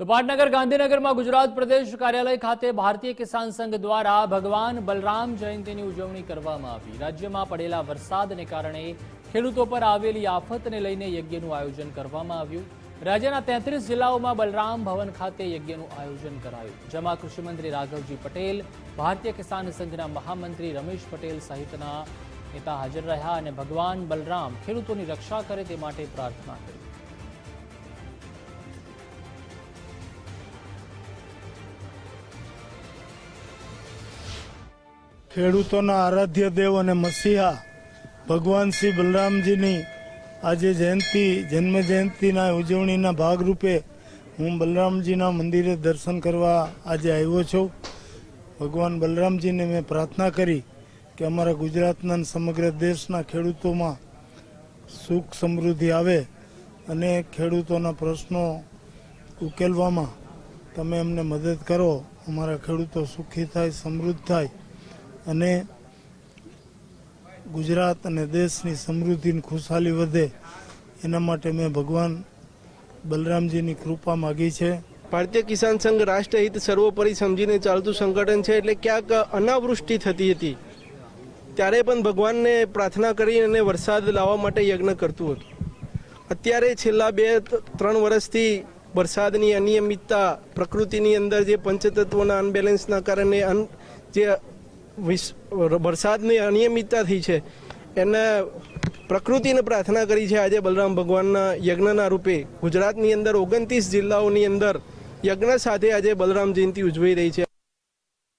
તો પાટનગર ગાંધીનગરમાં ગુજરાત પ્રદેશ કાર્યાલય ખાતે ભારતીય કિસાન સંઘ દ્વારા ભગવાન બલરામ જયંતિની ઉજવણી કરવામાં આવી. રાજ્યમાં પડેલા વરસાદને કારણે ખેડૂતો પર આવેલી આફતને લઈને યજ્ઞનું આયોજન કરવામાં આવ્યું. રાજ્યના તેત્રીસ જિલ્લાઓમાં બલરામ ભવન ખાતે યજ્ઞનું આયોજન કરાયું. જેમાં કૃષિમંત્રી રાઘવજી પટેલ, ભારતીય કિસાન સંઘના મહામંત્રી રમેશ પટેલ સહિતના નેતા હાજર રહ્યા અને ભગવાન બલરામ ખેડૂતોની રક્ષા કરે તે માટે પ્રાર્થના કરી. ખેડૂતોના આરાધ્ય દેવ અને મસીહા ભગવાન શ્રી બલરામજીની આજે જયંતિ જન્મ જયંતિના ઉજવણીના ભાગરૂપે હું બલરામજીના મંદિરે દર્શન કરવા આજે આવ્યો છું. ભગવાન બલરામજીને મેં પ્રાર્થના કરી કે અમારા ગુજરાતના સમગ્ર દેશના ખેડૂતોમાં સુખ સમૃદ્ધિ આવે અને ખેડૂતોના પ્રશ્નો ઉકેલવામાં તમે અમને મદદ કરો. અમારા ખેડૂતો સુખી થાય, સમૃદ્ધ થાય. અને ગુજરાત અને દેશની સમૃદ્ધિની ખુશહાલી વધે એના માટે મેં ભગવાન બલરામજીની કૃપા માગી છે. ભારતીય કિસાન સંઘ રાષ્ટ્રહિત સર્વોપરી સમજીને ચાલતું સંગઠન છે એટલે ક્યાંક અનાવૃષ્ટિ થતી હતી. ત્યારે પણ ભગવાનને પ્રાર્થના કરી અને વરસાદ લાવવા માટે યજ્ઞ કરતું હતું. અત્યારે છેલ્લા બે ત્રણ વર્ષથી વરસાદની અનિયમિતતા, પ્રકૃતિની અંદર જે પંચતત્વના અનબેલેન્સના કારણે જે વરસાદની અનિયમિતતા થઈ છે. એને પ્રકૃતિને પ્રાર્થના કરી છે આજે બલરામ ભગવાનના યજ્ઞના રૂપે. ગુજરાતની અંદર ઓગણત્રીસ જિલ્લાઓની અંદર યજ્ઞ સાથે આજે બલરામ જયંતિ ઉજવાઈ રહી છે.